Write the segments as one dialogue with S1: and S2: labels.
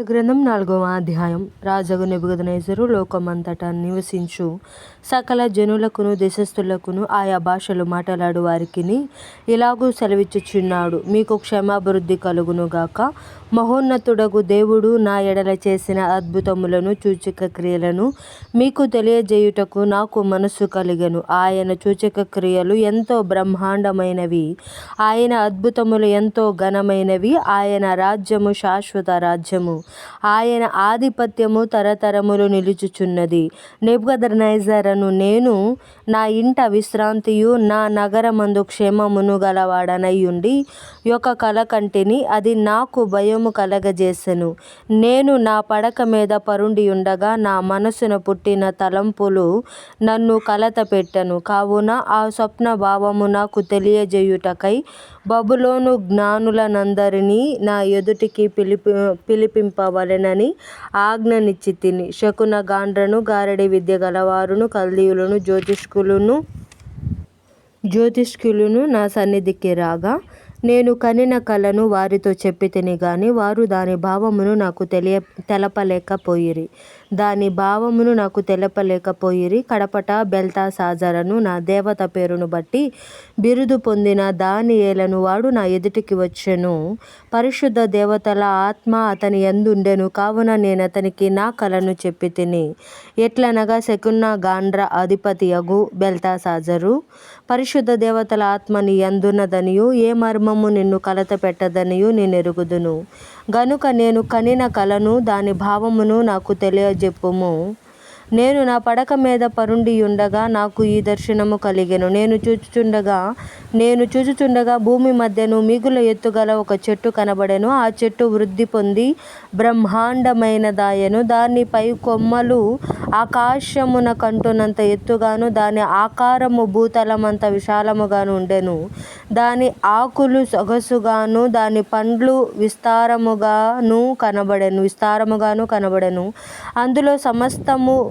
S1: గ్రంథం నాలుగవ అధ్యాయం. రాజగు నెబుకద్నెజరు లోకమంతటా నివసించు. సకల జనులకును దేశస్థులకును ఆయా భాషలు మాట్లాడు వారికిని ఇలాగూ సెలవిచ్చుచున్నాడు. మీకు క్షేమాభివృద్ధి కలుగును గాక మహోన్నతుడగు దేవుడు నా ఎడల చేసిన అద్భుతములను సూచక క్రియలను మీకు తెలియజేయుటకు నాకు మనస్సు కలిగను. ఆయన సూచక క్రియలు ఎంతో బ్రహ్మాండమైనవి. ఆయన అద్భుతములు ఎంతో ఘనమైనవి. ఆయన రాజ్యము శాశ్వత రాజ్యము. ఆయన ఆధిపత్యము తరతరములు నిలుచుచున్నది. నెబుకద్నెజరను నేను నా ఇంట విశ్రాంతియు నా నగరమందు క్షేమమును గలవాడనైయుండి యొక్క కల కంటిని అది నాకు భయము కలగజేసెను. నేను నా పడక మీద పరుండి ఉండగా నా మనసున పుట్టిన తలంపులు నన్ను కలత పెట్టను. కావున ఆ స్వప్న భావము నాకు తెలియజేయుటకై బబులోను జ్ఞానులనందరినీ నా ఎదుటికి పిలిపి నేర్పవలెనని ఆజ్ఞనిచ్చి తిని శకున గాండ్రను గారడి విద్య గలవారును కల్దీయులను జ్యోతిష్కులను జ్యోతిష్కులును నా సన్నిధికి రాగా నేను కనిన కలను వారితో చెప్పితిని గాని వారు దాని భావమును నాకు తెలియ తెలపలేకపోయిరి. దాని భావమును నాకు తెలపలేకపోయిరి. కడపట బెల్తషాజరును నా దేవత పేరును బట్టి బిరుదు పొందిన దానియేలను వాడు నా ఎదుటికి వచ్చెను. పరిశుద్ధ దేవతల ఆత్మ అతని ఎందుండెను కావున నేను అతనికి నా కలను చెప్పితిని ఎట్లనగా శకున్న గాండ్ర అధిపతియగు బెల్తషాజరు పరిశుద్ధ దేవతల ఆత్మ నీ అందున్నదనియు ఏ మర్మము నిన్ను కలత కలతపెట్టదనియు నేనెరుగుదును గనుక నేను కనిన కలను దాని భావమును నాకు తెలియజెప్పుము. నేను నా పడక మీద పరుండియుండగా నాకు ఈ దర్శనము కలిగెను. నేను చూచుచుండగా నేను చూచుచుండగా భూమి మధ్యను మిగుల ఎత్తుగల ఒక చెట్టు కనబడెను. ఆ చెట్టు వృద్ధి పొంది బ్రహ్మాండమైనదాయెను. దాని పై కొమ్మలు ఆకాశమున కంటునంత ఎత్తుగాను దాని ఆకారము భూతలమంత విశాలముగాను ఉండెను. దాని ఆకులు సొగసుగాను దాని పండ్లు విస్తారముగాను కనబడెను విస్తారముగాను కనబడెను. అందులో సమస్తము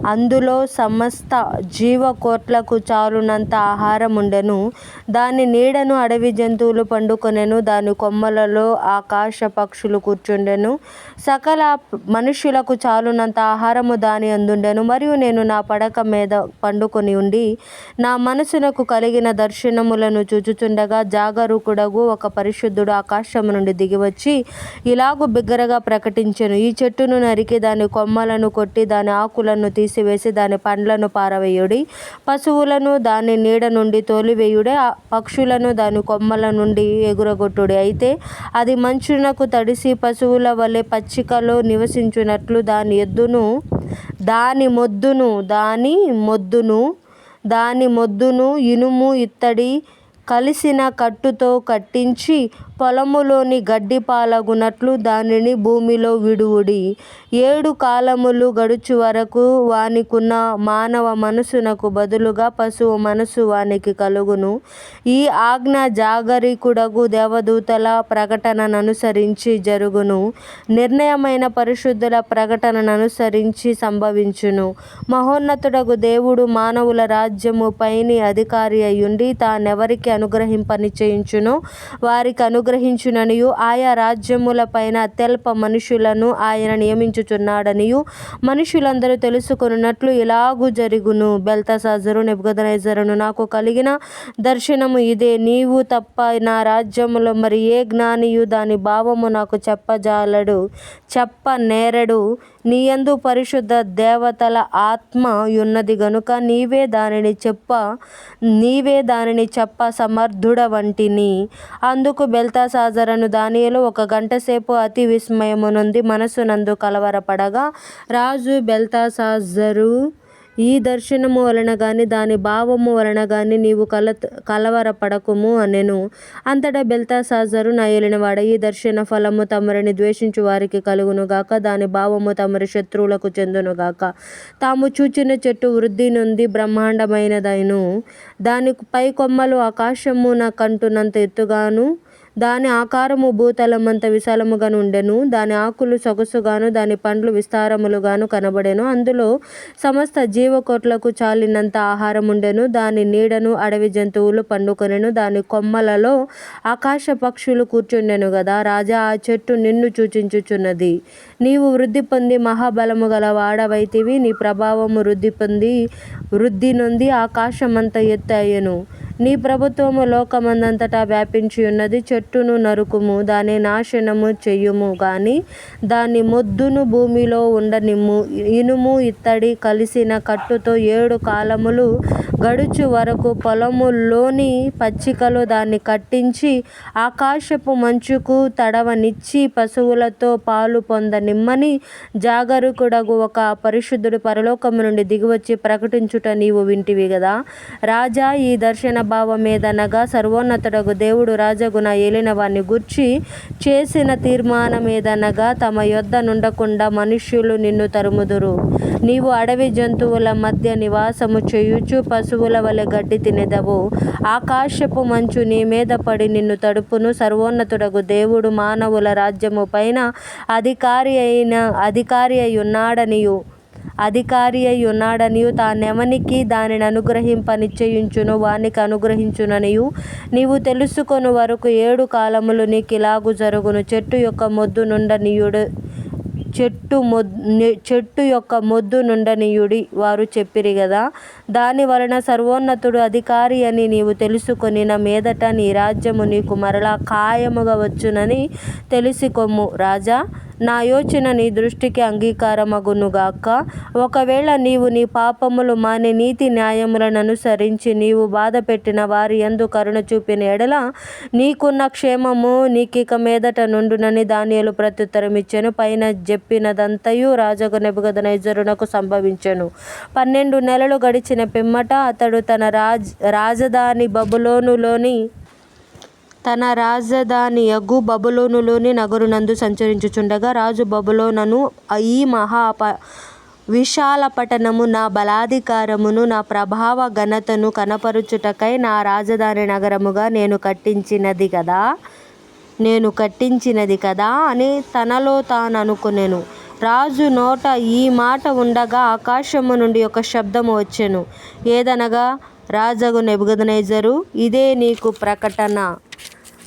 S1: అందులో సమస్త జీవకోట్లకు చాలునంత ఆహారముండెను. దాని నీడను అడవి జంతువులు పండుకొనెను. దాని కొమ్మలలో ఆకాశ పక్షులు కూర్చుండెను. సకల మనుష్యులకు చాలునంత ఆహారము దాని అందుండెను. మరియు నేను నా పడక మీద పండుకొని ఉండి నా మనసునకు కలిగిన దర్శనములను చూచుచుండగా జాగరూకుడగు ఒక పరిశుద్ధుడు ఆకాశము నుండి దిగివచ్చి ఇలాగు బిగ్గరగా ప్రకటించెను. ఈ చెట్టును నరికి దాని కొమ్మలను కొట్టి దాని ఆకులను తీసి తీసివేసి దాని పండ్లను పారవేయుడి. పశువులను దాని నీడ నుండి తోలివేయుడి. పక్షులను దాని కొమ్మల నుండి ఎగురగొట్టుడి. అయితే అది మంచునకు తడిసి పశువుల వలె పచ్చికలో నివసించినట్లు దాని ఎద్దును దాని మొద్దును దాని మొద్దును దాని మొద్దును ఇనుము ఇత్తడి కలిసిన కట్టుతో కట్టించి పొలములోని గడ్డి పాలగునట్లు దానిని భూమిలో విడువుడి. ఏడు కాలములు గడుచు వరకు వానికున్న మానవ మనసునకు బదులుగా పశువు మనసు వానికి కలుగును. ఈ ఆజ్ఞ జాగరికుడగు దేవదూతల ప్రకటనననుసరించి జరుగును. నిర్ణయమైన పరిశుద్ధుల ప్రకటనననుసరించి సంభవించును. మహోన్నతుడగు దేవుడు మానవుల రాజ్యము పైని అధికారి అయ్యుండి తానెవరికి అనుగ్రహింపనిశ్చయించునో వారికి అనుగ్రహించుననియు ఆయా రాజ్యముల పైన అత్యల్ప మనుషులను ఆయన నియమించుచున్నాడనియు. మనుషులందరూ తెలుసుకొనున్నట్లు ఇలాగు జరుగును. బెల్తషాజరు నెబ్గదనైజరును నాకు కలిగిన దర్శనము ఇదే. నీవు తప్ప నా రాజ్యములో మరి ఏ జ్ఞానియు దాని భావము నాకు చెప్పజాలడు చెప్ప నేరడు నీయందు పరిశుద్ధ దేవతల ఆత్మ యున్నది గనుక నీవే దానిని చెప్ప నీవే దానిని చెప్ప సమర్థుడ వంటిని అందుకు బెల్తాసాజరను దానియలు ఒక గంటసేపు అతి విస్మయము నొంది మనస్సునందు కలవరపడగా రాజు బెల్తాసాజరు ఈ దర్శనము వలన గాని దాని భావము వలన గాని నీవు కల కలవరపడకుము అనెను. అంతటా బెల్తాసాజరు నయలినవాడ ఈ దర్శన ఫలము తమరిని ద్వేషించు వారికి కలుగును గాక దాని భావము తమరి శత్రువులకు చెందును గాక. తాము చూచిన చెట్టు వృద్ధి నుండి బ్రహ్మాండమైనదైను. దాని పై కొమ్మలు ఆకాశమున కంటున్నంత ఎత్తుగాను దాని ఆకారము భూతలమంత విశాలముగా నుండెను దాని ఆకులు సొగసుగాను దాని పండ్లు విస్తారములుగాను కనబడెను. అందులో సమస్త జీవకోట్లకు చాలినంత ఆహారం ఉండెను దాని నీడను అడవి జంతువులు పండుకొనెను. దాని కొమ్మలలో ఆకాశ పక్షులు కూర్చుండెను కదా రాజా ఆ చెట్టు నిన్ను సూచించుచున్నది. నీవు వృద్ధి పొంది మహాబలము గల వాడవైతివి. నీ ప్రభావము వృద్ధి పొంది వృద్ధి నొంది ఆకాశమంత ఎత్తు అయ్యను నీ ప్రభుత్వము లోకమందంతటా వ్యాపించి ఉన్నది. చెట్టును నరుకుము దాని నాశనము చెయ్యుము గాని దాని మొద్దును భూమిలో ఉండనిమ్ము. ఇనుము ఇత్తడి కలిసిన కట్టుతో ఏడు కాలములు గడుచు వరకు పొలములోని పచ్చికలు దాన్ని కట్టించి ఆకాశపు మంచుకు తడవనిచ్చి పశువులతో పాలు పొందనిమ్మని జాగరూకుడగు ఒక పరిశుద్ధుడు పరలోకము నుండి దిగివచ్చి ప్రకటించుట నీవు వింటివి కదా రాజా ఈ దర్శన ప్రభావమేదనగా సర్వోన్నతుడగు దేవుడు రాజగున ఏలినవాని గూర్చి చేసిన తీర్మానమేదనగా తమ యొద్ద నుండకుండా మనుష్యులు నిన్ను తరుముదురు. నీవు అడవి జంతువుల మధ్య నివాసము చేయుచు పశువుల వలె గడ్డి తినెదవు. ఆకాశపు మంచు నీ మీద పడి నిన్ను తడుపును సర్వోన్నతుడగు దేవుడు మానవుల రాజ్యము పైన అధికారి అయిన అధికారి అయి ఉన్నాడనియు. అధికారి అయి ఉన్నాడనియు తానెవనికి దానిని అనుగ్రహింప నిశ్చయించును వానికి అనుగ్రహించుననియు. నీవు తెలుసుకొని వరకు ఏడు కాలములు నీకిలాగు జరుగును. చెట్టు యొక్క మొద్దు నుండనీయుడు చెట్టు మొద్ చెట్టు యొక్క మొద్దు నుండనీయుడి వారు చెప్పిరి గదా. దాని వలన సర్వోన్నతుడు అధికారి అని నీవు తెలుసుకొనిన మీదట నీ రాజ్యము నీకు మరలా ఖాయముగా వచ్చునని తెలిసికొమ్ము రాజా. నా యోచన నీ దృష్టికి అంగీకారమగునుగాక. ఒకవేళ నీవు నీ పాపములు మాని నీతి న్యాయములను అనుసరించి నీవు బాధపెట్టిన వారి యందు కరుణ చూపిన ఎడల నీకున్న క్షేమము నీకిక మీదట నుండునని దానియలు ప్రత్యుత్తరం ఇచ్చాను పైన చెప్పినదంతయు రాజగు నెబుకద్నెజరునకు సంభవించెను. పన్నెండు నెలలు గడిచిన పిమ్మట అతడు తన రాజ్ రాజధాని బబులోనులోని తన రాజధానియగు బబులోనులోని నగరునందు సంచరించుచుండగా రాజు బబులోనను ఈ మహా ప విశాల పట్టణము నా బలాధికారమును నా ప్రభావ ఘనతను కనపరుచుటకై నా రాజధాని నగరముగా నేను కట్టించినది కదా నేను కట్టించినది కదా అని తనలో తాను అనుకొనెను రాజు నోట ఈ మాట ఉండగా ఆకాశము నుండి ఒక శబ్దము వచ్చెను. ఏదనగా రాజగు నెబుకద్నెజరు ఇదే నీకు ప్రకటన.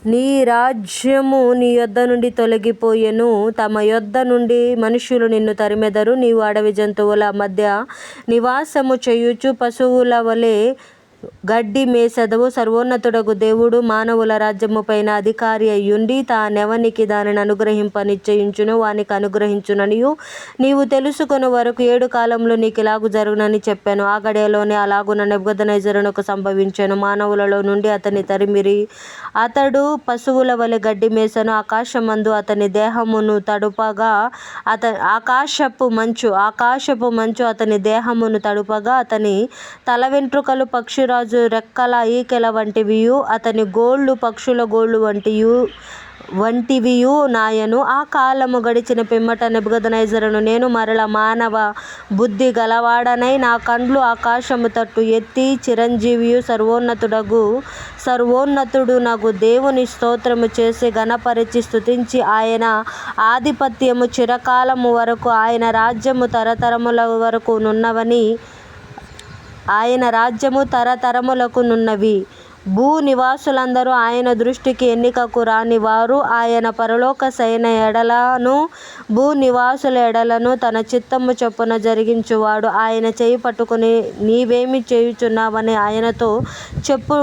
S1: నీ రాజ్యము నీ యొద్ద నుండి తొలగిపోయెను. తమ యొద్ద నుండి మనుషులు నిన్ను తరిమెదరు. నీవు అడవి జంతువుల మధ్య నివాసము చేయుచు పశువుల వలె గడ్డి మేసెదవు సర్వోన్నతుడగు దేవుడు మానవుల రాజ్యము పైన అధికారి అయ్యుండి తానెవనికి దానిని అనుగ్రహింప నిశ్చయించును వానికి అనుగ్రహించుననియు. నీవు తెలుసుకుని వరకు ఏడు కాలంలో నీకిలాగు జరుగునని చెప్పాను. ఆ గడియలోనే అలాగున నెబుకద్నెజరునకు సంభవించాను. మానవులలో నుండి అతని తరిమిరి అతడు పశువుల వలె గడ్డి మేసను. ఆకాశమందు అతని దేహమును తడుపగా అత ఆకాశపు మంచు ఆకాశపు మంచు అతని దేహమును తడుపగా అతని తల వెంట్రుకలు రాజు రెక్కల ఈకెల వంటివియు అతని గోళ్ళు పక్షుల గోళ్ళు వంటియు వంటివియు నాయను. ఆ కాలము గడిచిన పిమ్మట నెబుకద్నెజరును నేను మరల మానవ బుద్ధి గలవాడనై నా కండ్లు ఆకాశము తట్టు ఎత్తి చిరంజీవియు సర్వోన్నతుడగు సర్వోన్నతుడు నాకు దేవుని స్తోత్రము చేసి గణపరిచి స్థుతించి ఆయన ఆధిపత్యము చిరకాలము వరకు ఆయన రాజ్యము తరతరముల వరకు నున్నవని ఆయన రాజ్యము తరతరములకు నున్నవి భూ నివాసులందరూ ఆయన దృష్టికి ఎన్నికకు రాని వారు ఆయన పరలోక సైన ఎడలను భూ నివాసుల ఎడలను తన చిత్తము చొప్పున జరిగించువాడు. ఆయన చేయి పట్టుకుని నీవేమి చేయుచున్నావని ఆయనతో చెప్పు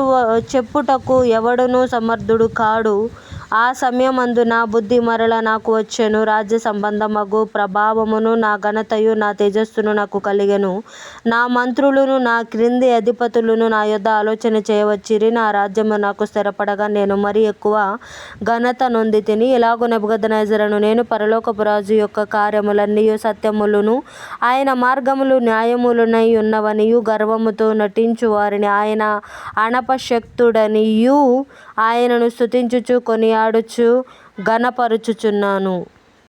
S1: చెప్పుటకు ఎవడునూ సమర్థుడు కాడు. ఆ సమయమందు నా బుద్ధి మరల నాకు వచ్చెను. రాజ్య సంబంధమగు ప్రభావమును నా ఘనతయు నా తేజస్సును నాకు కలిగెను. నా మంత్రులును నా క్రింది అధిపతులును నా యొద్ద ఆలోచన చేయవచ్చిరి. నా రాజ్యము నాకు స్థిరపడగా నేను మరి ఎక్కువ ఘనత నొందితిని. ఇలాగు నెబుకద్నెజరును నేను పరలోకపు రాజు యొక్క కార్యములన్నీయు సత్యములును ఆయన మార్గములు న్యాయములనై ఉన్నవనియు గర్వముతో నటించు వారిని ఆయన అణపశక్తుడనియు ఆయనను స్తుతించుచు కొనియాడుచు ఘనపరచుచున్నాను.